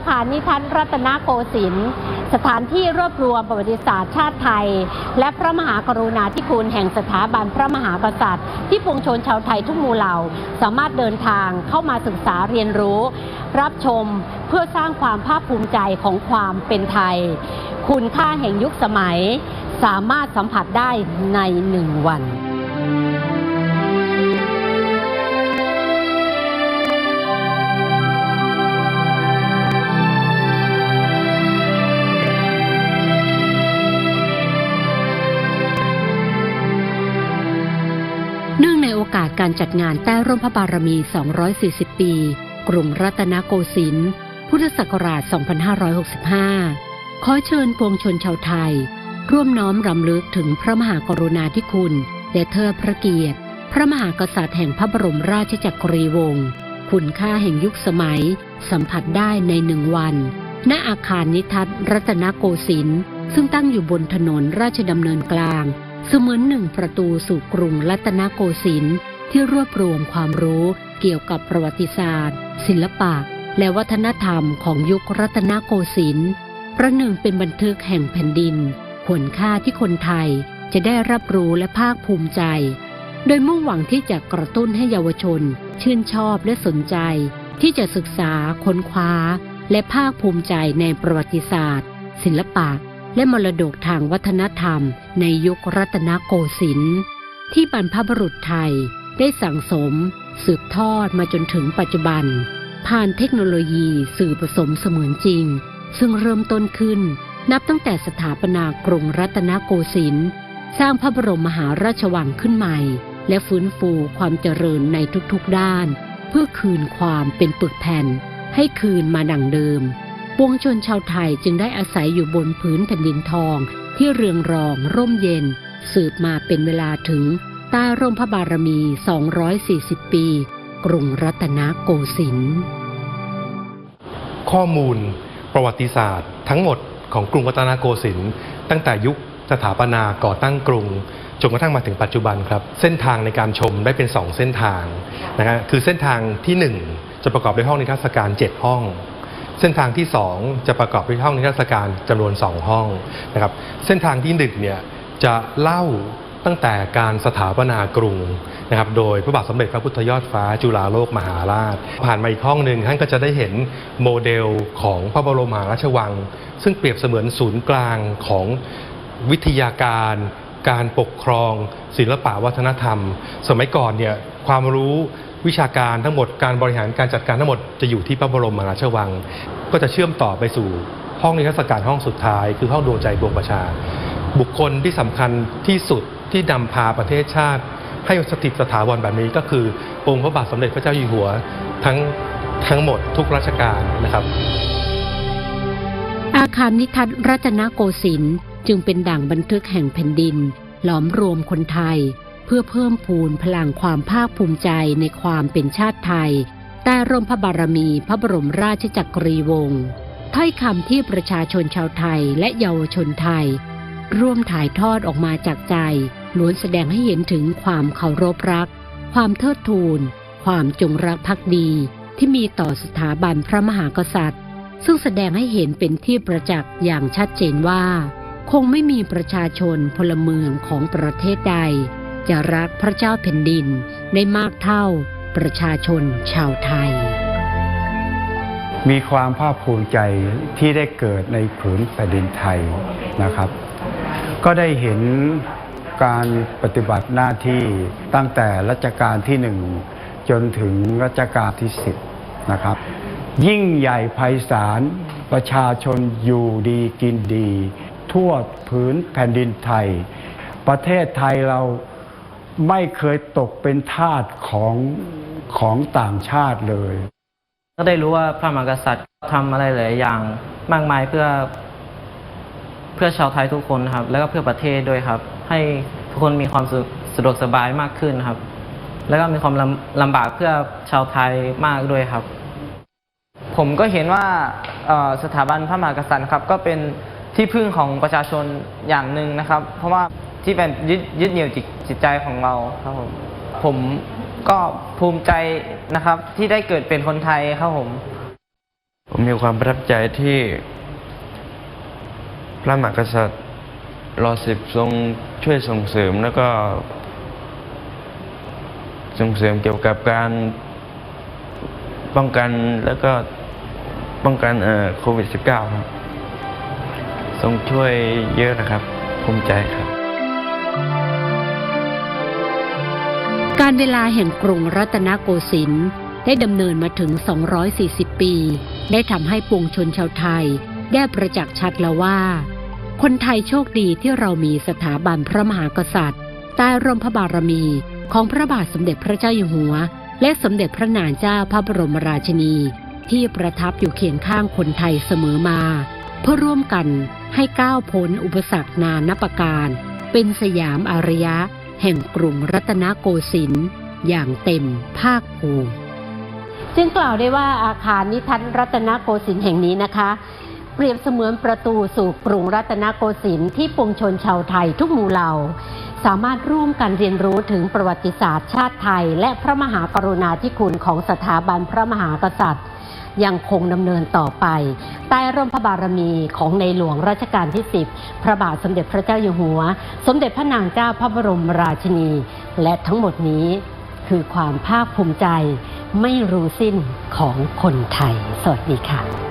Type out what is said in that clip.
อาคารนิทัศน์รัตนโกสินทร์สถานที่รวบรวมประวัติศาสตร์ชาติไทย และพระมหากรุณาธิคุณแห่งสถาบันพระมหากษัตริย์ ที่ปวงชนชาวไทยทุกหมู่เหล่า สามารถเดินทางเข้ามาศึกษาเรียนรู้ รับชมเพื่อสร้างความภาคภูมิใจของความเป็นไทย คุณค่าแห่งยุคสมัย สามารถสัมผัสได้ในหนึ่งวันาสการจัดงานใต้ร่มพระบารมี 240 ปี กรุงรัตนโกสินทร์พุทธศักราช 2565 ขอเชิญปวงชนชาวไทย ร่วมน้อมรำลึกถึงพระมหากรุณาธิคุณ และเทิดพระเกียรติ พระมหากษัตริย์แห่งพระบรมราชจักรีวงศ์คุณค่าแห่งยุคสมัย สัมผัสได้ในหนึ่งวัน ณอาคารนิทัศน์รัตนโกสินทร์ซึ่งตั้งอยู่บนถนนราชดำเนินกลางเสมือนหนึ่งประตูสู่กรุงรัตนโกสินทร์ ที่รวบรวมความรู้เกี่ยวกับประวัติศาสตร์ ศิลปะ และวัฒนธรรมของยุครัตนโกสินทร์ประหนึ่งเป็นบันทึกแห่งแผ่นดินคุณค่าที่คนไทยจะได้รับรู้และภาคภูมิใจ โดยมุ่งหวังที่จะกระตุ้นให้เยาวชน ชื่นชอบและสนใจ ที่จะศึกษาค้นคว้า และภาคภูมิใจในประวัติศาสตร์ ศิลปะ และมรดกทางวัฒนธรรม ในยุครัตนโกสินทร์ที่บรรพบุรุษไทย ได้สั่งสม สืบทอดมาจนถึงปัจจุบัน ผ่านเทคโนโลยีสื่อผสมเสมือนจริง ซึ่งเริ่มต้นขึ้น นับตั้งแต่สถาปนากรุงรัตนโกสินทร์สร้างพระบรมมหาราชวังขึ้นใหม่ และฟื้นฟูความเจริญในทุกๆด้าน เพื่อคืนความเป็นปึกแผ่น ให้คืนมาดังเดิมปวงชนชาวไทยจึงได้อาศัยอยู่บนพื้นแผ่นดินทองที่เรืองรองร่มเย็น สืบมาเป็นเวลาถึง ใต้ร่มพระบารมี 240 ปี กรุงรัตนโกสินทร์ข้อมูล ประวัติศาสตร์ ทั้งหมดของกรุงรัตนโกสินทร์ตั้งแต่ยุคสถาปนาก่อตั้งกรุงจนกระทั่งมาถึงปัจจุบันครับ เส้นทางในการชมได้เป็น 2 เส้นทางนะฮะคือเส้นทางทีหนึ่1 จะประกอบด้วยห้องนิทรรศการ 7 ห้อง เส้นทางที่ 2 จะประกอบด้วยห้องนิทรรศการจำนวน 2 ห้องนะครับเส้นทางที่1เนี่ยจะเล่า ตั้งแต่การสถาปนากรุงนะครับโดยพระบาทสมเด็จพระพุทธยอดฟ้าจุฬาโลกมหาราช ผ่านมาอีกห้องหนึ่งท่านก็จะได้เห็นโมเดลของพระบรมหาราชวัง ซึ่งเปรียบเสมือนศูนย์กลางของวิทยาการ การปกครอง ศิลปะวัฒนธรรม สมัยก่อนเนี่ยความรู้วิชาการทั้งหมดการบริหารการจัดการทั้งหมดจะอยู่ที่พระบรมมหาราชวัง ก็จะเชื่อมต่อไปสู่ห้องนิทรรศการห้องสุดท้าย คือห้องดวงใจดวงประชา บุคคลที่สำคัญที่สุด ที่นำพาประเทศชาติ ให้สถิตสถาบันแบบนี้ก็คือองค์พระบาทสมเด็จพระเจ้าอยู่หัวทั้งทั้งหมดทุกราชการนะครับ อาคารนิทัศน์รัตนโกสินทร์จึงเป็นด่างบันทึกแห่งแผ่นดิน หลอมรวมคนไทย เพื่อเพิ่มพูนพลังความภาคภูมิใจในความเป็นชาติไทยใต้ร่มพระบารมีพระบรมราชจักรีวงศ์ถ้อยคำที่ประชาชนชาวไทยและเยาวชนไทย ร่วมถ่ายทอดออกมาจากใจ ล้วนแสดงให้เห็นถึงความเคารพรัก ความเทิดทูน ความจงรักภักดีที่มีต่อสถาบันพระมหากษัตริย์ ซึ่งแสดงให้เห็นเป็นที่ประจักษ์อย่างชัดเจนว่า คงไม่มีประชาชนพลเมืองของประเทศใด จะรักพระเจ้าแผ่นดินได้มากเท่าประชาชนชาวไทย มีความภาคภูมิใจที่ได้เกิดในผืนแผ่นดินไทยนะครับ ก็ได้เห็น การปฏิบัติหน้าที่ตั้งแต่รัชกาลที่หนึ่งจนถึงรัชกาลที่สิบนะครับ ยิ่งใหญ่ไพศาลประชาชนอยู่ดีกินดี ทั่วผืนแผ่นดินไทย ประเทศไทยเราไม่เคยตกเป็นทาสของของต่างชาติเลย ก็ได้รู้ว่าพระมหากษัตริย์ทำอะไรหลายอย่างมากมายเพื่อเพื่อชาวไทยทุกคนครับ แล้วก็เพื่อประเทศด้วยครับ ให้ทุกคนมีความสะดวกสบายมากขึ้นครับ แล้วก็มีความลำลำบากเพื่อชาวไทยมากด้วยครับ ผมก็เห็นว่าสถาบันพระมหากษัตริย์ครับ ก็เป็นที่พึ่งของประชาชนอย่างหนึ่งนะครับ เพราะว่าที่เป็นยึดยึดเหนี่ยวจิตใจของเราครับผมผมก็ภูมิใจนะครับที่ได้เกิดเป็นคนไทยครับผม ผมมีความประทับใจที่ พระมหากษัตริย์ รอสิบทรงช่วยส่งเสริมแล้วก็ ส่งเสริมเกี่ยวกับการป้องกันแล้วก็ป้องกันเอ่อโควิด -19 ครับทรงช่วยเยอะนะครับ ภูมิใจครับ การเวลาแห่งกรุงรัตนโกสินทร์ได้ดำเนินมาถึง 240 ปี ได้ทำให้ปวงชนชาวไทย ได้ประจักษ์ชัดแล้วว่า คนไทยโชคดีที่เรามีสถาบันพระมหากษัตริย์ใต้ร่มพระบารมีของพระบาทสมเด็จพระเจ้าอยู่หัว และสมเด็จพระนางเจ้าพระบรมราชินี ที่ประทับอยู่เคียงข้างคนไทยเสมอมา เพื่อร่วมกันให้ก้าวพ้นอุปสรรคนานับประการ เป็นสยามอารยะ แห่งกรุงรัตนโกสินทร์อย่างเต็มภาคภูมิจึงกล่าวได้ว่าอาคารนิทัศน์รัตนโกสินทร์แห่งนี้นะคะ เปรียบเสมือนประตูสู่กรุงรัตนโกสินทร์ที่ปวงชนชาวไทยทุกหมู่เหล่า สามารถร่วมกันเรียนรู้ถึงประวัติศาสตร์ชาติไทย และพระมหากรุณาธิคุณของสถาบันพระมหากษัตริย์ ยังคงดำเนินต่อไป ใต้ร่มพระบารมีของในหลวงรัชกาลที่ 10 พระบาทสมเด็จพระเจ้าอยู่หัว สมเด็จพระนางเจ้าพระบรมราชินี และทั้งหมดนี้คือความภาคภูมิใจไม่รู้สิ้นของคนไทย สวัสดีค่ะ